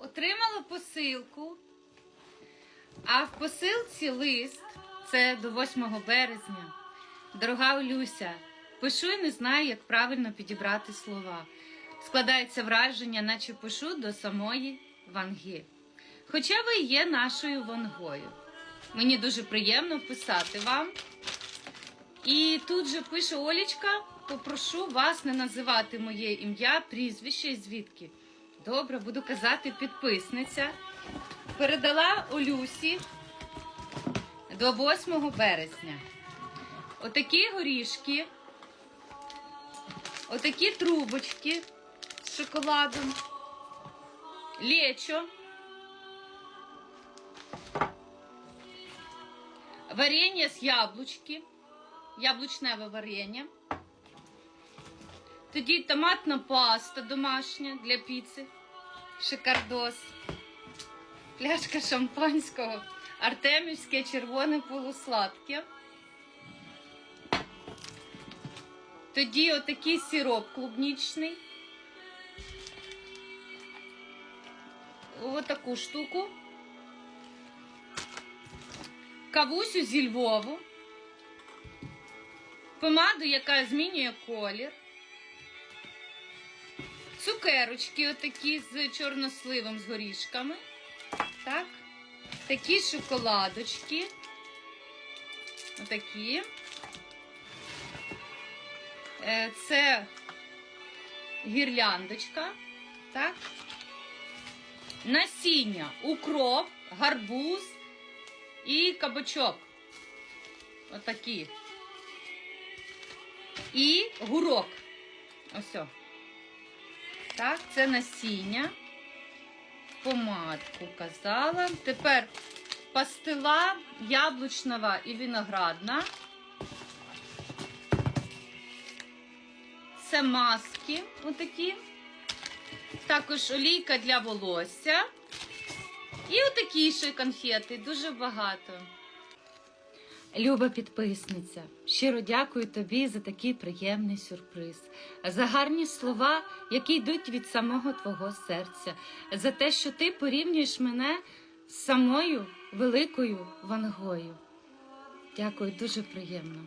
Отримала посилку, а в посилці лист це до 8 березня. Дорога Олюся, пишу і не знаю, як правильно підібрати слова. Складається враження, наче пишу до самої Ванги. Хоча ви є нашою Вангою. Мені дуже приємно писати вам. І тут же пише Олічка, попрошу вас не називати моє ім'я, прізвище і звідки. Добре, буду казати підписниця. Передала Олюсі до 8 березня. Отакі горішки, отакі трубочки з шоколадом, лечо, варення з яблучки, яблучневе варення. Тоді томатна паста домашня для піци, шикардос, пляшка шампанського, артемівське червоне полусладке. Тоді отакий сироп клубнічний. Отаку штуку. Кавусю зі Львову. Помаду, яка змінює колір. Цукерочки отакі з чорносливом з горішками. Так. Такі шоколадочки. Отакі. Е, Це гірляндочка. Так. Насіння, укроп, гарбуз і кабачок. Отакі. І гурок. Ось. Так, це насіння. Помадку казала. Тепер пастила яблучнова і виноградна. Це маски отакі. Також олійка для волосся. І отакі ще конфети, дуже багато. Люба підписниця, щиро дякую тобі за такий приємний сюрприз, за гарні слова, які йдуть від самого твого серця, за те, що ти порівнюєш мене з самою великою вангою. Дякую, дуже приємно.